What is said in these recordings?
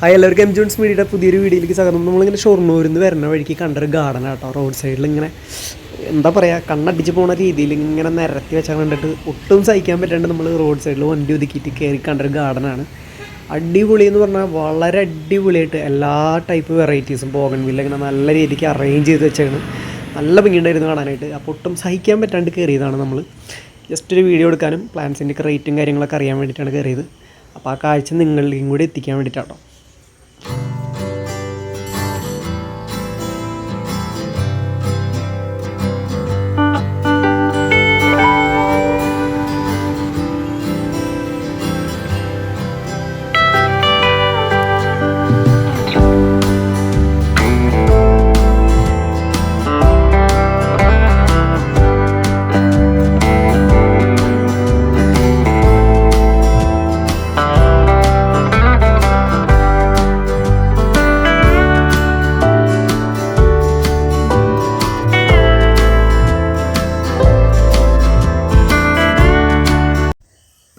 Hi എല്ലാവർക്കും M John's മീഡിയയുടെ പുതിയൊരു വീഡിയോയിലേക്ക് സ്വാഗതം. നമ്മളിങ്ങനെ ഷൊർണൂരിൽ നിന്ന് വരുന്ന വഴിക്ക് കണ്ടൊരു ഗാർഡൻ കേട്ടോ. റോഡ് സൈഡിൽ ഇങ്ങനെ എന്താ പറയുക കണ്ണടിച്ച് പോണ രീതിയിൽ ഇങ്ങനെ നിരത്തി വെച്ചാൽ കണ്ടിട്ട് ഒട്ടും സഹിക്കാൻ പറ്റാണ്ട് നമ്മൾ റോഡ് സൈഡിൽ വണ്ടി ഒതുക്കിയിട്ട് കയറി കണ്ടൊരു ഗാർഡനാണ് അടിപൊളി എന്ന് പറഞ്ഞാൽ വളരെ അടിപൊളിയായിട്ട് എല്ലാ ടൈപ്പ് വെറൈറ്റീസും ബോഗൺവില്ല ഇങ്ങനെ നല്ല രീതിക്ക് അറേഞ്ച് ചെയ്ത് വെച്ചാണ് നല്ല ഭംഗിയുണ്ടായിരുന്നു കാണാനായിട്ട്. അപ്പോൾ ഒട്ടും സഹിക്കാൻ പറ്റാണ്ട് കയറിയതാണ് നമ്മൾ ജസ്റ്റ് ഒരു വീഡിയോ എടുക്കാനും പ്ലാൻസിന്റെ റേറ്റും കാര്യങ്ങളൊക്കെ അറിയാൻ വേണ്ടിയിട്ടാണ് കയറിയത് അപ്പോൾ ആ കാഴ്ച നിങ്ങളിലേക്കും കൂടി എത്തിക്കാൻ വേണ്ടിയിട്ടാട്ടോ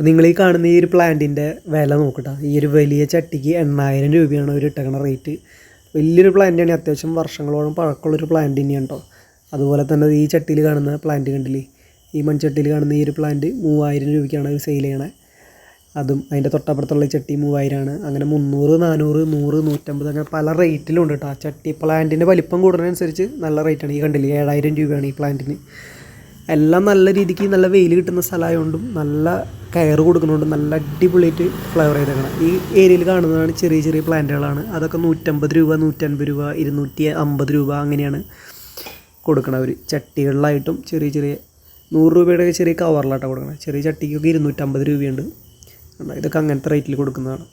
നിങ്ങൾ ഈ കാണുന്ന ഈ ഒരു പ്ലാന്റിന്റെ വില നോക്കട്ടെ. ഈ ഒരു വലിയ ചട്ടിക്ക് എണ്ണായിരം രൂപയാണ് ഒരു ഇട്ടേക്കണ റേറ്റ്. വലിയൊരു പ്ലാന്റാണ് അത്യാവശ്യം വർഷങ്ങളോളം പഴക്കമുള്ളൊരു പ്ലാന്റ് തന്നെയാണ് കേട്ടോ അതുപോലെ തന്നെ ഈ ചട്ടിയിൽ കാണുന്ന പ്ലാന്റ് കണ്ടില്ലേ? ഈ മൺചട്ടിയിൽ കാണുന്ന ഈ ഒരു പ്ലാന്റ് മൂവായിരം രൂപയ്ക്കാണ് സെയിൽ ചെയ്യണേ. അതും അതിന്റെ തൊട്ടപ്പുറത്തുള്ള ചട്ടി മൂവായിരമാണ് അങ്ങനെ മുന്നൂറ് നാനൂറ് നൂറ് നൂറ്റമ്പത് അങ്ങനെ പല റേറ്റിലുണ്ട് കേട്ടോ ആ ചട്ടി പ്ലാന്റിന്റെ വലിപ്പം കൂടുന്നതനുസരിച്ച് നല്ല റേറ്റാണ് ഈ കണ്ടില്ലേ? ഏഴായിരം രൂപയാണ് ഈ പ്ലാന്റിന് എല്ലാം നല്ല രീതിക്ക് നല്ല വെയിൽ കിട്ടുന്ന സ്ഥലമായതുകൊണ്ടും നല്ല കയർ കൊടുക്കുന്നതുകൊണ്ടും നല്ല അടിപൊളിയായിട്ട് ഫ്ലവർ ചെയ്തേക്കണം. ഈ ഏരിയയിൽ കാണുന്നതാണ് ചെറിയ ചെറിയ പ്ലാന്റുകളാണ് അതൊക്കെ നൂറ്റമ്പത് രൂപ നൂറ്റൻപത് രൂപ ഇരുന്നൂറ്റി അമ്പത് രൂപ അങ്ങനെയാണ് കൊടുക്കണം അവർ ചട്ടികളിലായിട്ടും ചെറിയ ചെറിയ നൂറ് രൂപയുടെ ചെറിയ കവറിലായിട്ടാണ് കൊടുക്കണം. ചെറിയ ചട്ടിക്കൊക്കെ ഇരുന്നൂറ്റമ്പത് രൂപയുണ്ട്? ഇതൊക്കെ അങ്ങനത്തെ റേറ്റിൽ കൊടുക്കുന്നതാണ്.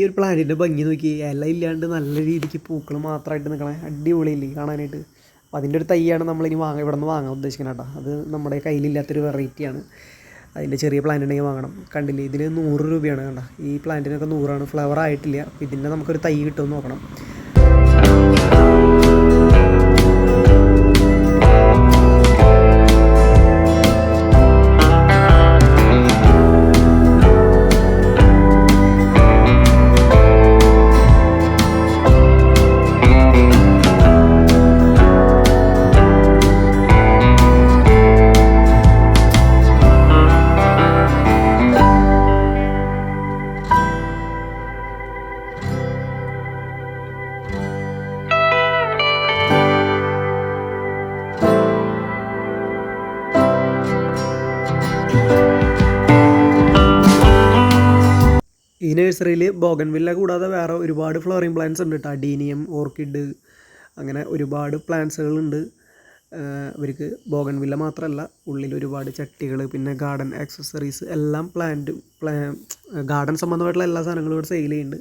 ഈ ഒരു പ്ലാന്റിന്റെ ഭംഗി നോക്കി. ഇല ഇല്ലാണ്ട് നല്ല രീതിക്ക് പൂക്കൾ മാത്രമായിട്ട് നിൽക്കണേ അടിപൊളിയില്ലേ കാണാനായിട്ട്. അപ്പോൾ അതിന്റെ ഒരു തൈയാണ് നമ്മളിനി വാങ്ങാൻ ഇവിടെ നിന്ന് വാങ്ങാൻ ഉദ്ദേശിക്കുന്നത് കേട്ടോ അത് നമ്മുടെ കയ്യിലില്ലാത്തൊരു വെറൈറ്റിയാണ് അതിന്റെ ചെറിയ പ്ലാന്റ് ഉണ്ടെങ്കിൽ വാങ്ങണം. കണ്ടില്ലേ? ഇതിന് നൂറ് രൂപയാണ് കണ്ട. ഈ പ്ലാന്റിനൊക്കെ നൂറാണ്. ഫ്ലവർ ആയിട്ടില്ല. ഇതിന്റെ നമുക്കൊരു തൈ കിട്ടുമെന്ന് നോക്കണം ഈ നഴ്സറിയിൽ ബോഗൻവില്ല കൂടാതെ വേറെ ഒരുപാട് ഫ്ലവറിങ് പ്ലാന്റ്സ് ഉണ്ട് കേട്ടോ അഡീനിയം ഓർക്കിഡ് അങ്ങനെ ഒരുപാട് പ്ലാന്റ്സുകളുണ്ട് ഇവർക്ക് ബോഗൻവില്ല മാത്രമല്ല ഉള്ളിൽ ഒരുപാട് ചട്ടികൾ പിന്നെ ഗാർഡൻ ആക്സസറീസ് എല്ലാം പ്ലാന്റ് പ്ലാ ഗാർഡൻ സംബന്ധമായിട്ടുള്ള എല്ലാ സാധനങ്ങളും ഇവിടെ സെയിൽ ചെയ്യുന്നുണ്ട്.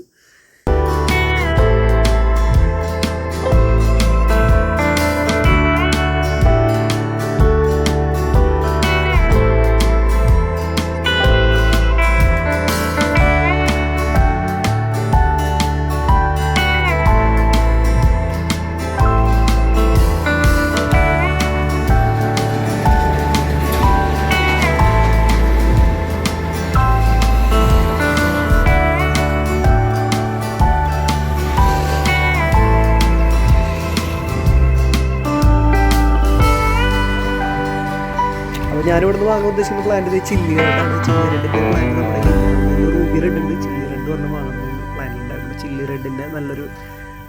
അപ്പോൾ ഞാനിവിടെ വാങ്ങാൻ ഉദ്ദേശിക്കുന്ന പ്ലാന്റ് ചില്ലി റെഡാണ് ചില്ലി റെഡിന്റെ പ്ലാന്റ് നമ്മുടെ ഒരു റൂബി റെഡ് ഉണ്ട്. ചില്ലി റെഡ് വന്ന് വാങ്ങണം പ്ലാനിലുണ്ടായിരുന്നു ചില്ലി റെഡിന്റെ നല്ലൊരു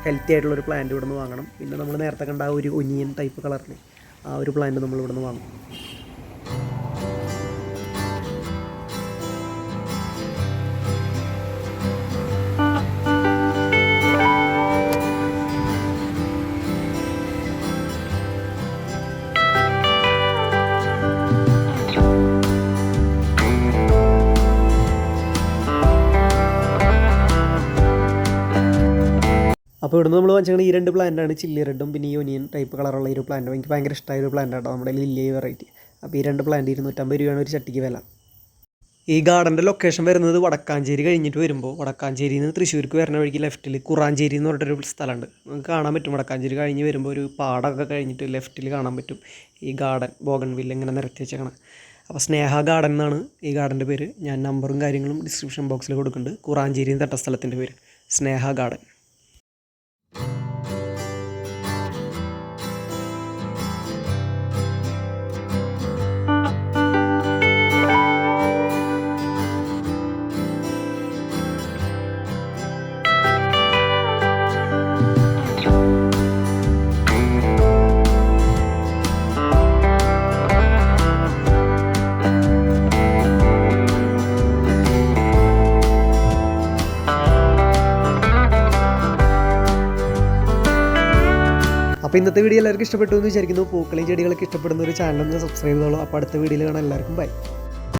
ഹെൽത്തി ആയിട്ടുള്ള ഒരു പ്ലാന്റ് ഇവിടുന്ന് വാങ്ങണം. പിന്നെ നമ്മൾ നേരത്തെ കണ്ട ആ ഒരു ഒനിയൻ ടൈപ്പ് കളറിന് ആ ഒരു പ്ലാന്റ് നമ്മൾ ഇവിടുന്ന് വാങ്ങും. അപ്പോൾ ഇവിടുന്ന് നമ്മൾ വാങ്ങിച്ചാൽ ഈ രണ്ട് പ്ലാന്റാണ് ചില്ലി റെഡും പിന്നെ ഈ ടൈപ്പ് കളറുള്ള ഒരു പ്ലാന്റ് എനിക്ക് ഭയങ്കര ഇഷ്ടമായ ഒരു പ്ലാന്റ് നമ്മുടെ ലില്ലി വെറൈറ്റി അപ്പോൾ ഈ രണ്ട് പ്ലാന്റ് ഇരുന്നൂറ്റമ്പത് രൂപയാണ് ഒരു ചട്ടിക്ക് വില. ഈ ഗാർഡന്റെ ലൊക്കേഷൻ വരുന്നത് വടക്കാഞ്ചേരി കഴിഞ്ഞിട്ട് വരുമ്പോൾ വടക്കാഞ്ചേരി നിന്ന് തൃശ്ശൂർക്ക് വരുന്ന വഴിക്ക് ലെഫ്റ്റിൽ കുറാഞ്ചേരി എന്ന് പറഞ്ഞിട്ടൊരു സ്ഥലമുണ്ട്. നമുക്ക് കാണാൻ പറ്റും. വടക്കാഞ്ചേരി കഴിഞ്ഞ് വരുമ്പോൾ ഒരു പാടമൊക്കെ കഴിഞ്ഞിട്ട് ലെഫ്റ്റിൽ കാണാൻ പറ്റും. ഈ ഗാർഡൻ ബോഗൺവില്ല ഇങ്ങനെ നിരത്തി വെച്ചേക്കണം അപ്പോൾ സ്നേഹ ഗാർഡൻ എന്നാണ് ഈ ഗാർഡന്റെ പേര്. ഞാൻ നമ്പറും കാര്യങ്ങളും ഡിസ്ക്രിപ്ഷൻ ബോക്സിൽ കൊടുക്കുന്നുണ്ട്. കുറാഞ്ചേരി തട്ട സ്ഥലത്തിന്റെ പേര്. സ്നേഹ ഗാർഡൻ അപ്പോൾ ഇന്നത്തെ വീഡിയോ എല്ലാവർക്കും ഇഷ്ടപ്പെട്ടു എന്ന് വിചാരിക്കുന്നു. പൂക്കളെയും ചെടികളൊക്കെ ഇഷ്ടപ്പെടുന്ന ഒരു ചാനൽ ഒന്ന് സബ്സ്ക്രൈബ് ചെയ്തോളൂ. അപ്പോൾ അടുത്ത വീഡിയോയിൽ കാണാൻ എല്ലാവർക്കും ബൈ